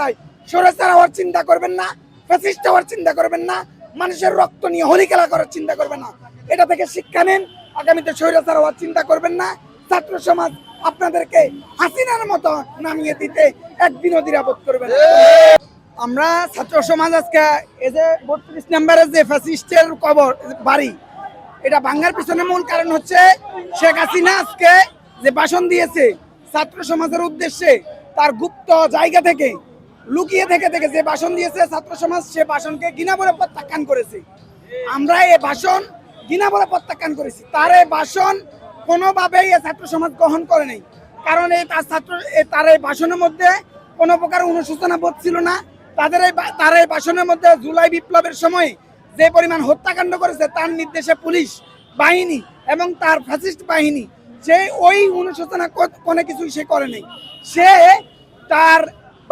তাই সরেচার হওয়ার চিন্তা করবেন না ফ্যাসিস্ট হওয়ার চিন্তা করবেন না, মানুষের রক্ত নিয়ে হোলি খেলা করার চিন্তা করবেন না। এটা থেকে শিক্ষা নেন, আগামীতে স্বৈরাচার হওয়ার চিন্তা করবেন না। ছাত্র সমাজ আপনাদেরকে হাসিনার মতো নামিয়ে দিতে একদিনও দ্বিরাবোধ করবেন আমরা ছাত্র সমাজ আজকে এই যে বত্রিশ নম্বরের যে ফ্যাসিস্টের কবর, বাড়ি, এটা ভাঙ্গার পিছনে মূল কারণ হচ্ছে শেখ হাসিনা আজকে যে ভাষণ দিয়েছে ছাত্র সমাজের উদ্দেশ্যে, তার গুপ্ত জায়গা থেকে লুকিয়ে থেকে থেকে যে ভাষণ দিয়েছে ছাত্র সমাজ, সে ভাষণকে ঘৃণা বলে প্রত্যাখ্যান করেছে। আমরা এই ভাষণ ঘৃণা বলে প্রত্যাখ্যান করেছি। তার এই ভাষণ কোনোভাবেই এই ছাত্র সমাজ গ্রহণ করে নেই। কারণ এই তার ছাত্র তার এই ভাষণের মধ্যে কোনো প্রকার অনুশোচনা বোধ ছিল না। তাদের এই তার এই ভাষণের মধ্যে জুলাই বিপ্লবের সময় যে পরিমাণ হত্যাকাণ্ড করেছে, তার নির্দেশে পুলিশ, বাহিনী এবং তার ফ্যাসিস্ট বাহিনী, সে ওই অনুশোচনা কোনো কিছুই সে করে নেই। সে তার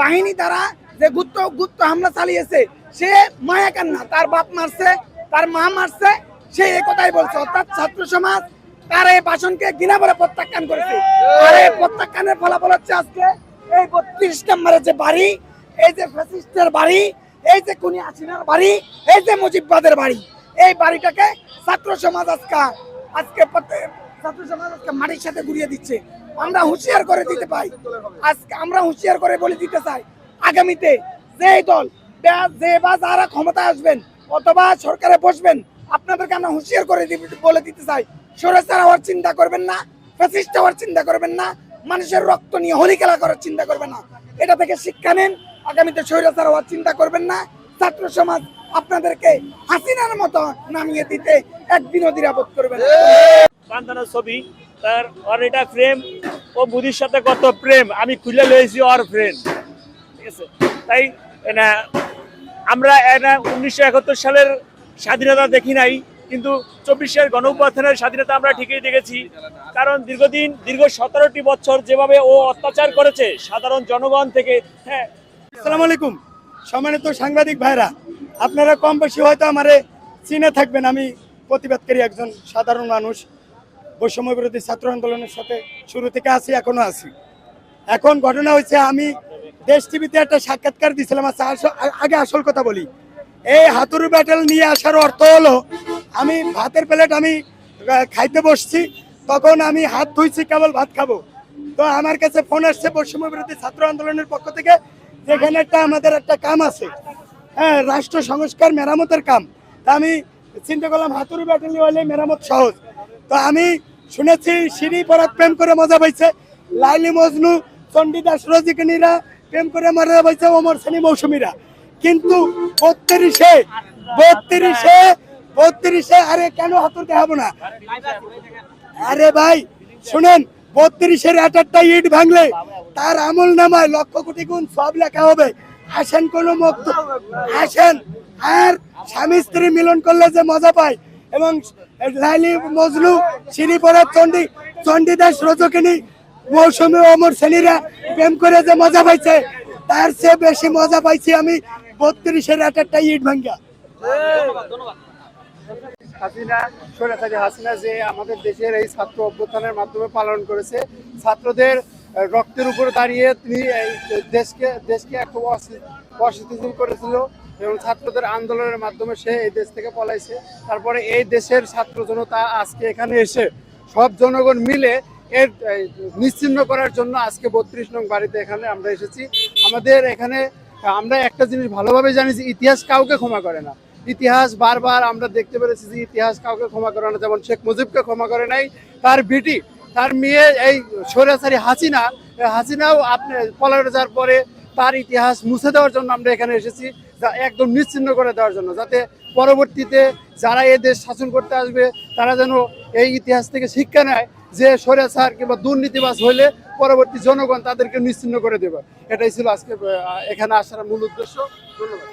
বাহিনী দ্বারা যে গুপ্ত গুপ্ত হামলা চালিয়েছে, সে মায়া কান্না। তার বাপ মারছে, তার মা মারছে, সে এই কথাই বলছে। অর্থাৎ ছাত্র সমাজ তার এই ভাষণকে ঘৃণা বলে প্রত্যাখ্যান করেছে। আর এই প্রত্যাখ্যানের ফলাফল হচ্ছে আজকে এই বত্রিশ নম্বরের যে বাড়ি, এই যে ফ্যাসিস্টের বাড়ি, এই যে কুনি হাসিনার বাড়ি, এই যে মুজিববাদের বাড়ি, এই বাড়িটাকে ছাত্র সমাজ আজকে আজকে ছাত্র সমাজ আজকে মাটির সাথে ঘুরিয়ে দিচ্ছে। আমরা হুঁশিয়ার করে দিতে পাই। আজকে আমরা হুঁশিয়ার করে বলে দিতে চাই, আগামীতে যে দল যে বা যারা ক্ষমতায় আসবেন অথবা সরকারে বসবেন, আপনাদেরকে আমরা হুঁশিয়ার করে বলে দিতে চাই। সরেচার হওয়ার চিন্তা করবেন না ফ্যাসিস্ট হওয়ার চিন্তা করবেন না, মানুষের রক্ত নিয়ে হোলি খেলা করার চিন্তা করবেন না। এটা থেকে শিক্ষা নেন, আগামীতে স্বৈরাচার হওয়ার চিন্তা করবেন না। ছাত্র সমাজ আপনাদেরকে হাসিনার মতো নামিয়ে দিতে একদিনও দ্বিরাবোধ করবেন ছবি, তার এটা প্রেম ও বুদির সাথে কত প্রেম? আমি খুলে লয়েছি ওর ফ্রেন্ড ঠিক আছে? তাই আমরা উনিশশো একাত্তর সালের স্বাধীনতা দেখি নাই, কিন্তু চব্বিশের গণ স্বাধীনতা আমরা ঠিকই দেখেছি। কারণ দীর্ঘদিন, দীর্ঘ সতেরোটি বছর যেভাবে ও অত্যাচার করেছে, সাধারণ জনগণ থেকে হ্যাঁ। আসসালামু আলাইকুম। সম্মানিত সাংবাদিক ভাইরা, আপনারা কম বেশি হয়তো আমারে চিনে থাকবেন, আমি প্রতিবাদকারী একজন সাধারণ মানুষ। বৈষম্য বিরোধী ছাত্র আন্দোলনের সাথে শুরু থেকে আছি, এখনও আছি। এখন ঘটনা হয়েছে, আমি দেশ টিভিতে একটা সাক্ষাৎকার দিয়েছিলাম আচ্ছা আগে আসল কথা বলি। এই হাতুড়ি ব্যাটেল নিয়ে আসার অর্থ হলো, আমি ভাতের প্লেট আমি খাইতে বসছি, তখন আমি হাত ধুইছি, কেবল ভাত খাব। তো আমার কাছে ফোন আসছে বৈষম্য বিরোধী ছাত্র আন্দোলনের পক্ষ থেকে, যেখানে একটা আমাদের একটা কাম আছে। হ্যাঁ রাষ্ট্র সংস্কার মেরামতের কাম। তা আমি চিন্তা করলাম, হাতুড়ি ব্যাটালি হলে মেরামত সহজ। তো আমি শুনেছি, সিঁড়ি পরাত প্রেম করে মজা পাইছে। লাইলি মজনু চণ্ডীদাস রজিকনীরা প্রেম করে মজা পাইছে অমর শ্রেণি মৌসুমীরা। কিন্তু বত্রিশে বত্রিশে বত্রিশে, আরে কেন হাতুর দেখাবো না? আরে ভাই, শুনেন, বত্রিশের একটা ইট ভাঙলে তার আমল নামায় লক্ষ কোটি গুণ সব লেখা হবে। আসেন কোন মুক্ত আসেন। আর স্বামী স্ত্রী মিলন করলে যে মজা পায় এবং লাইলি মজনু শ্রীপরা চণ্ডী চণ্ডীদাস রজকিনী, মৌসুমী, অমর শ্রেণীরা প্রেম করে যে মজা পাইছে, তার চেয়ে বেশি মজা পাইছি আমি বত্রিশের একটা ইট ভাঙ্গা। হাসিনা সৈরাচারী হাসিনা যে আমাদের দেশের এই ছাত্র অভ্যুত্থানের মাধ্যমে পালন করেছে। ছাত্রদের রক্তের উপর দাঁড়িয়ে তিনি দেশকে দেশকে অস্থি- অস্থিতিশীল করেছিল। এবং ছাত্রদের আন্দোলনের মাধ্যমে সে এই দেশ থেকে পলাইছে। তারপরে এই দেশের ছাত্র জনতা আজকে এখানে এসে সব জনগণ মিলে এর এই, নিশ্চিহ্ন করার জন্য আজকে বত্রিশ নং বাড়িতে এখানে আমরা এসেছি। আমাদের এখানে আমরা একটা জিনিস ভালোভাবে জানি যে ইতিহাস কাউকে ক্ষমা করে না। ইতিহাস বারবার আমরা দেখতে পেরেছি যে ইতিহাস কাউকে ক্ষমা করে না যেমন শেখ মুজিবকে ক্ষমা করে নাই তার বিটি তার মেয়ে এই স্বৈরাচারী হাসিনা হাসিনাও আপনি পলারে যাওয়ার পরে তার ইতিহাস মুছে দেওয়ার জন্য আমরা এখানে এসেছি। একদম নিশ্চিন্ন করে দেওয়ার জন্য, যাতে পরবর্তীতে যারা এই দেশ শাসন করতে আসবে, তারা যেন এই ইতিহাস থেকে শিক্ষা নেয় যে স্বৈরাচার কিংবা দুর্নীতিবাস হলে পরবর্তী জনগণ তাদেরকে নিশ্চিন্ন করে দেবে। এটাই ছিল আজকে এখানে আসার মূল উদ্দেশ্য। ধন্যবাদ।